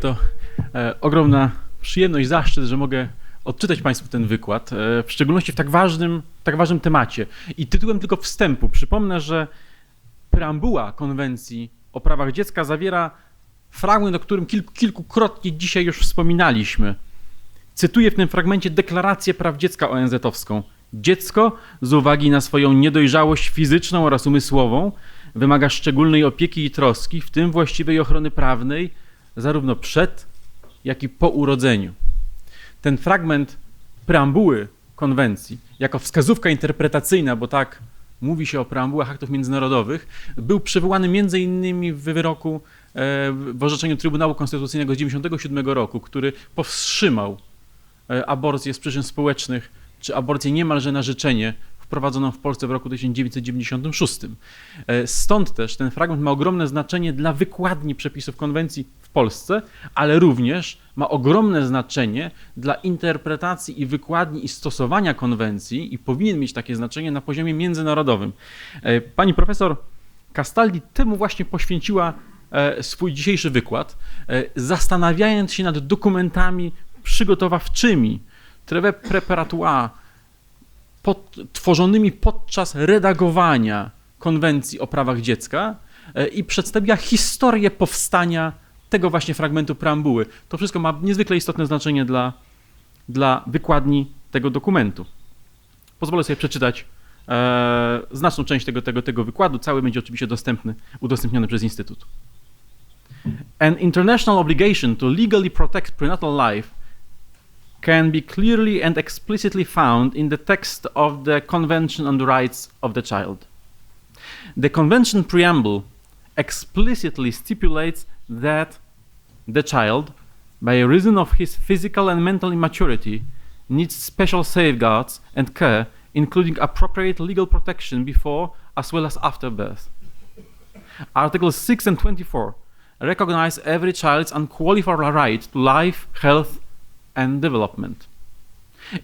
To e, ogromna przyjemność, zaszczyt, że mogę odczytać Państwu ten wykład, e, w szczególności w tak ważnym, tak ważnym temacie. I tytułem tylko wstępu przypomnę, że preambuła konwencji o prawach dziecka zawiera fragment, o którym kilku, kilkukrotnie dzisiaj już wspominaliśmy. Cytuję w tym fragmencie deklarację praw dziecka ONZ-owską. Dziecko z uwagi na swoją niedojrzałość fizyczną oraz umysłową wymaga szczególnej opieki i troski, w tym właściwej ochrony prawnej, zarówno przed, jak i po urodzeniu. Ten fragment preambuły konwencji, jako wskazówka interpretacyjna, bo tak mówi się o preambułach aktów międzynarodowych, był przywołany między innymi w wyroku e, w orzeczeniu Trybunału Konstytucyjnego z 1997 roku, który powstrzymał e, aborcję z przyczyn społecznych, czy aborcję niemalże na życzenie wprowadzoną w Polsce w roku 1996. E, Stąd też ten fragment ma ogromne znaczenie dla wykładni przepisów konwencji w Polsce, ale również ma ogromne znaczenie dla interpretacji i wykładni i stosowania konwencji i powinien mieć takie znaczenie na poziomie międzynarodowym. E, Pani profesor Castaldi temu właśnie poświęciła e, swój dzisiejszy wykład, zastanawiając się nad dokumentami przygotowawczymi, trewe preparatoire, pod, tworzonymi podczas redagowania konwencji o prawach dziecka e, i przedstawiła historię powstania tego właśnie fragmentu preambuły. To wszystko ma niezwykle istotne znaczenie dla, dla wykładni tego dokumentu. Pozwolę sobie przeczytać e, znaczną część tego, tego, tego wykładu. Cały będzie oczywiście dostępny, udostępniony przez Instytut. An international obligation to legally protect prenatal life can be clearly and explicitly found in the text of the Convention on the Rights of the Child. The Convention preamble explicitly stipulates that the child, by reason of his physical and mental immaturity, needs special safeguards and care, including appropriate legal protection before as well as after birth. Articles 6 and 24 recognize every child's unqualified right to life, health, and development,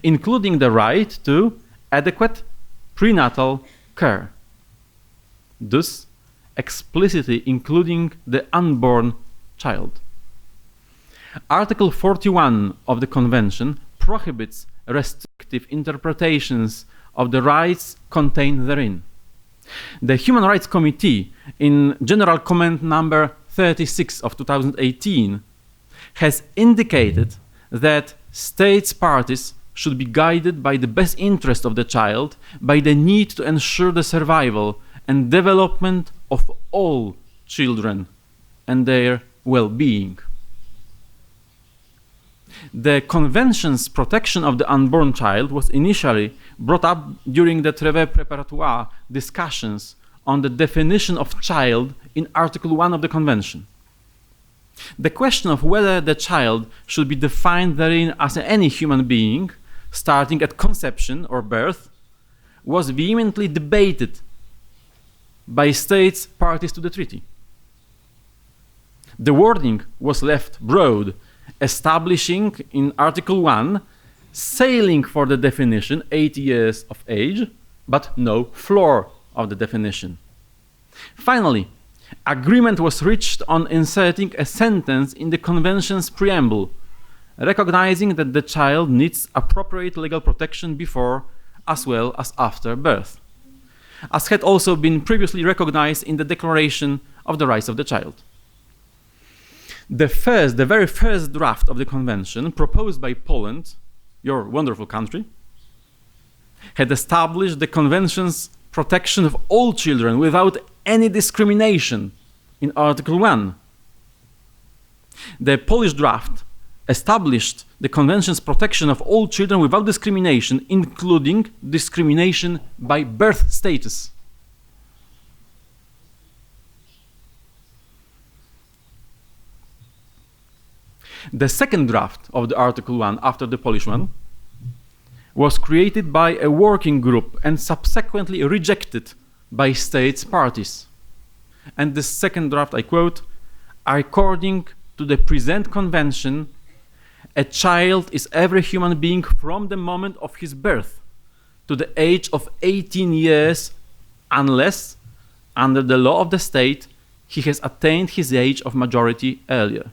including the right to adequate prenatal care, thus explicitly including the unborn child. Article 41 of the Convention prohibits restrictive interpretations of the rights contained therein. The Human Rights Committee, in General Comment number 36 of 2018, has indicated that states parties should be guided by the best interest of the child, by the need to ensure the survival and development of all children and their well being. The Convention's protection of the unborn child was initially brought up during the Trevet Preparatoire discussions on the definition of child in Article 1 of the Convention. The question of whether the child should be defined therein as any human being, starting at conception or birth, was vehemently debated by states parties to the treaty. The wording was left broad, establishing in Article 1 sailing for the definition 8 years of age, but no floor of the definition. Finally, agreement was reached on inserting a sentence in the convention's preamble, recognizing that the child needs appropriate legal protection before as well as after birth, as had also been previously recognized in the Declaration of the Rights of the Child. The first, the very first draft of the convention proposed by Poland, your wonderful country, had established the convention's protection of all children without any discrimination in Article 1. The Polish draft established the Convention's protection of all children without discrimination, including discrimination by birth status. The second draft of the Article 1, after the Polish one, was created by a working group and subsequently rejected by states parties. And the second draft, I quote, according to the present convention, a child is every human being from the moment of his birth to the age of 18 years, unless, under the law of the state, he has attained his age of majority earlier.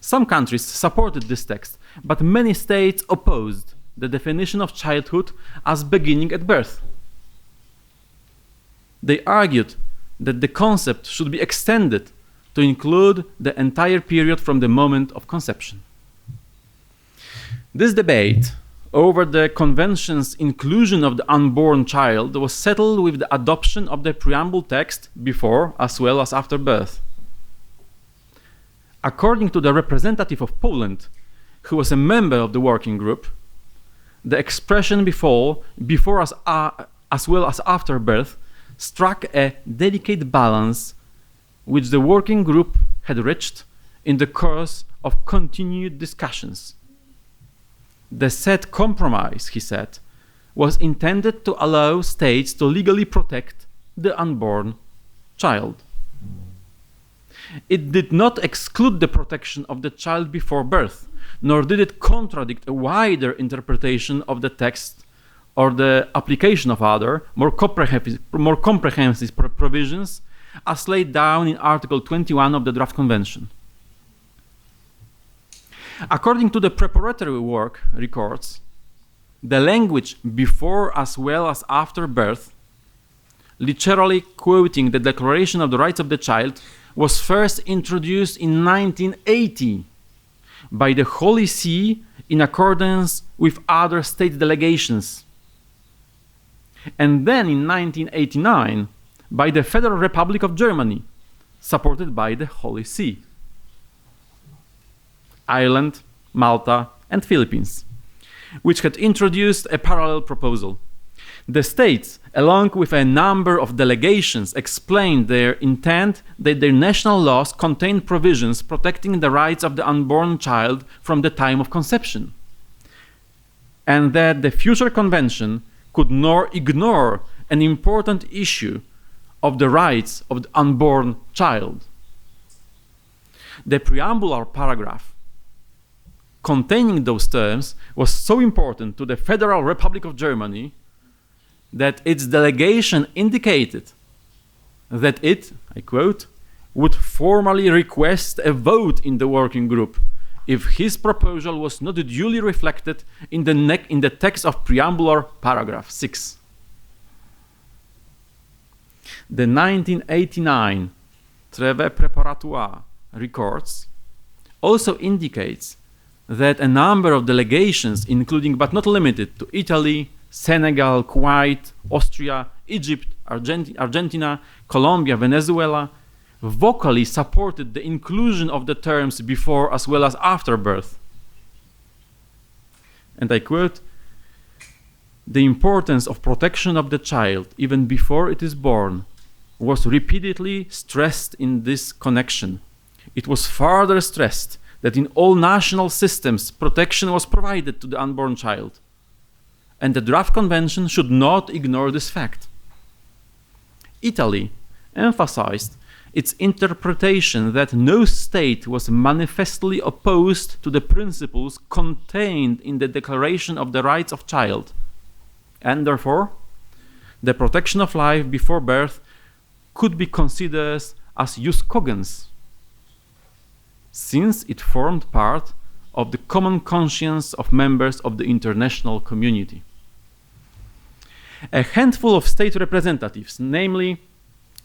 Some countries supported this text, but many states opposed the definition of childhood as beginning at birth. They argued that the concept should be extended to include the entire period from the moment of conception. This debate over the convention's inclusion of the unborn child was settled with the adoption of the preamble text before as well as after birth. According to the representative of Poland, who was a member of the working group, the expression before, before as, uh, as well as after birth struck a delicate balance which the working group had reached in the course of continued discussions. The said compromise, he said, was intended to allow states to legally protect the unborn child. It did not exclude the protection of the child before birth, nor did it contradict a wider interpretation of the text or the application of other, more comprehensive, more comprehensive provisions as laid down in Article 21 of the Draft Convention. According to the preparatory work records, the language before as well as after birth, literally quoting the Declaration of the Rights of the Child, was first introduced in 1980 by the Holy See in accordance with other state delegations. And then in 1989 by the Federal Republic of Germany, supported by the Holy See. Ireland, Malta, and Philippines, which had introduced a parallel proposal. The states, along with a number of delegations, explained their intent that their national laws contained provisions protecting the rights of the unborn child from the time of conception, and that the future convention could nor ignore an important issue of the rights of the unborn child. The preambular paragraph containing those terms was so important to the Federal Republic of Germany that its delegation indicated that it, I quote, would formally request a vote in the working group if his proposal was not duly reflected in the, in the text of preambular paragraph 6 the 1989 Trevé Préparatoire records also indicates that a number of delegations, including but not limited to Italy, Senegal, Kuwait, Austria, Egypt, Argenti Argentina, Colombia, Venezuela, vocally supported the inclusion of the terms before as well as after birth. And I quote, the importance of protection of the child even before it is born was repeatedly stressed in this connection. It was further stressed that in all national systems protection was provided to the unborn child. And the draft convention should not ignore this fact. Italy emphasized its interpretation that no state was manifestly opposed to the principles contained in the Declaration of the Rights of Child, and therefore, the protection of life before birth could be considered as jus cogens, since it formed part of the common conscience of members of the international community. A handful of state representatives, namely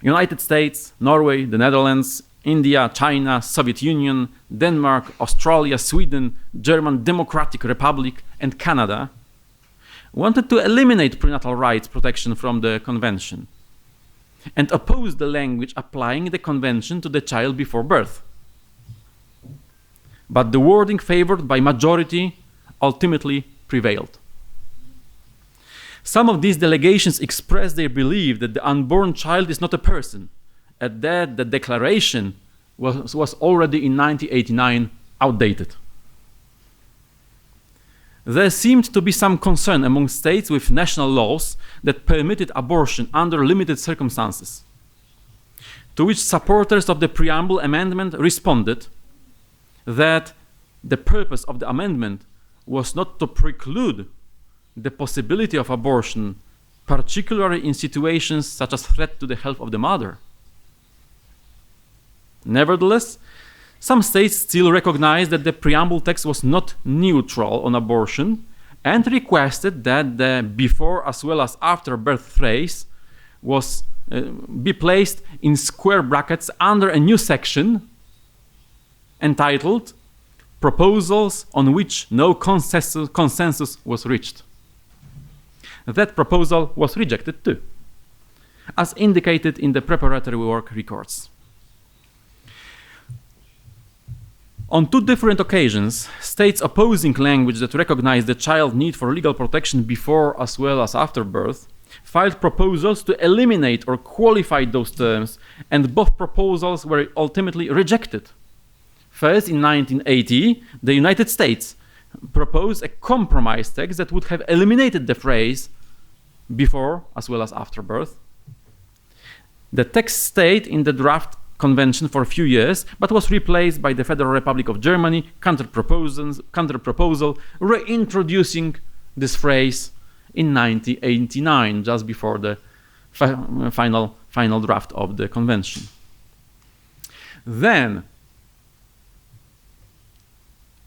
United States, Norway, the Netherlands, India, China, Soviet Union, Denmark, Australia, Sweden, German Democratic Republic, and Canada, wanted to eliminate prenatal rights protection from the convention and opposed the language applying the convention to the child before birth. But the wording favored by majority ultimately prevailed. Some of these delegations expressed their belief that the unborn child is not a person, and that the declaration was, was already in 1989 outdated. There seemed to be some concern among states with national laws that permitted abortion under limited circumstances. To which supporters of the preamble amendment responded that the purpose of the amendment was not to preclude the possibility of abortion, particularly in situations such as threat to the health of the mother. Nevertheless, Some states still recognized that the preamble text was not neutral on abortion and requested that the before as well as after birth phrase was uh, be placed in square brackets under a new section entitled Proposals on which no consensus, consensus was reached. That proposal was rejected too, as indicated in the preparatory work records. On two different occasions, states opposing language that recognized the child's need for legal protection before as well as after birth filed proposals to eliminate or qualify those terms, and both proposals were ultimately rejected. First, in 1980, the United States proposed a compromise text that would have eliminated the phrase before as well as after birth. The text stayed in the draft convention for a few years, but was replaced by the Federal Republic of Germany counter proposal reintroducing this phrase in 1989, just before the fi uh, final, final draft of the convention. Then,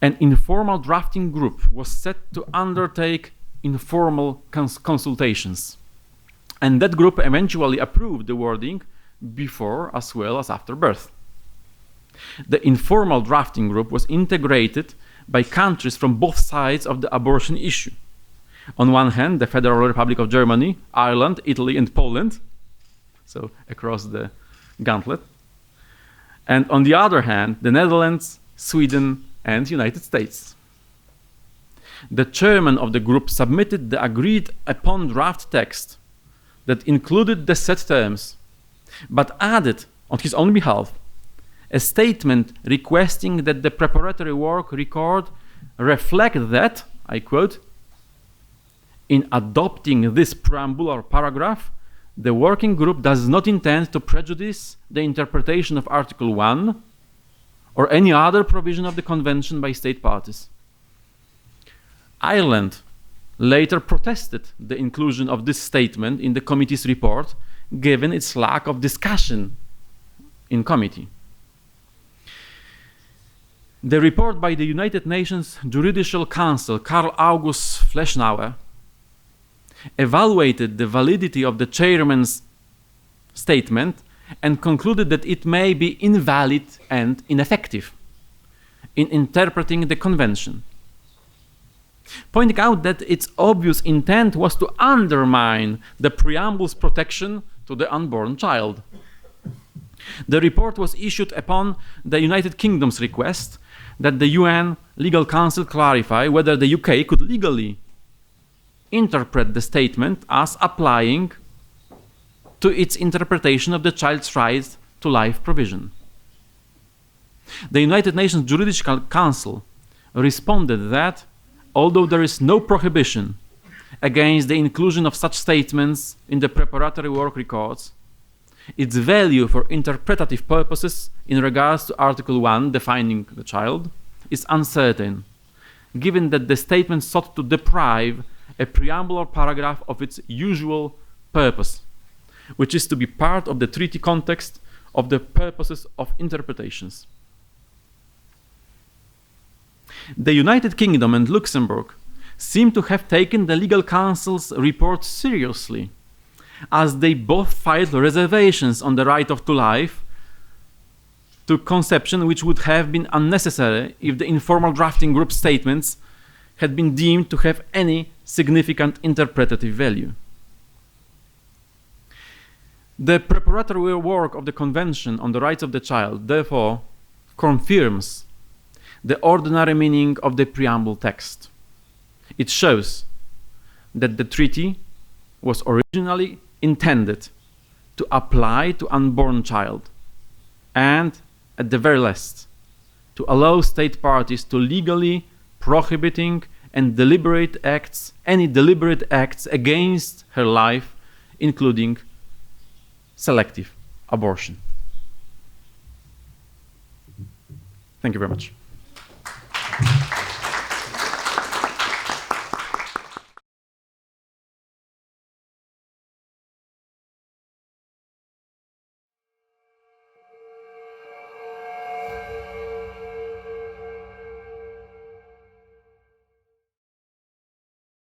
an informal drafting group was set to undertake informal cons consultations. And that group eventually approved the wording before as well as after birth. The informal drafting group was integrated by countries from both sides of the abortion issue. On one hand, the Federal Republic of Germany, Ireland, Italy, and Poland, so across the gauntlet. And on the other hand, the Netherlands, Sweden, and United States. The chairman of the group submitted the agreed upon draft text that included the set terms, but added on his own behalf a statement requesting that the preparatory work record reflect that, I quote, in adopting this preambular paragraph, the working group does not intend to prejudice the interpretation of Article 1 or any other provision of the convention by state parties. Ireland later protested the inclusion of this statement in the committee's report, given its lack of discussion in committee. The report by the United Nations Juridical Council, Karl August Fleischhauer, evaluated the validity of the chairman's statement and concluded that it may be invalid and ineffective in interpreting the convention, pointing out that its obvious intent was to undermine the preamble's protection to the unborn child. The report was issued upon the United Kingdom's request that the UN Legal Council clarify whether the UK could legally interpret the statement as applying to its interpretation of the child's right to life provision. The United Nations Juridical Council responded that although there is no prohibition against the inclusion of such statements in the preparatory work records, its value for interpretative purposes in regards to Article 1 defining the child is uncertain, given that the statement sought to deprive a preambular paragraph of its usual purpose which is to be part of the treaty context of the purposes of interpretations. The United Kingdom and Luxembourg seem to have taken the legal counsel's report seriously, as they both filed reservations on the right of to life to conception which would have been unnecessary if the informal drafting group statements had been deemed to have any significant interpretative value. The preparatory work of the Convention on the Rights of the Child, therefore, confirms the ordinary meaning of the preamble text. It shows that the treaty was originally intended to apply to unborn child and, at the very least, to allow state parties to legally prohibiting and deliberate acts, any deliberate acts against her life, including selective abortion. Thank you very much. Thank you.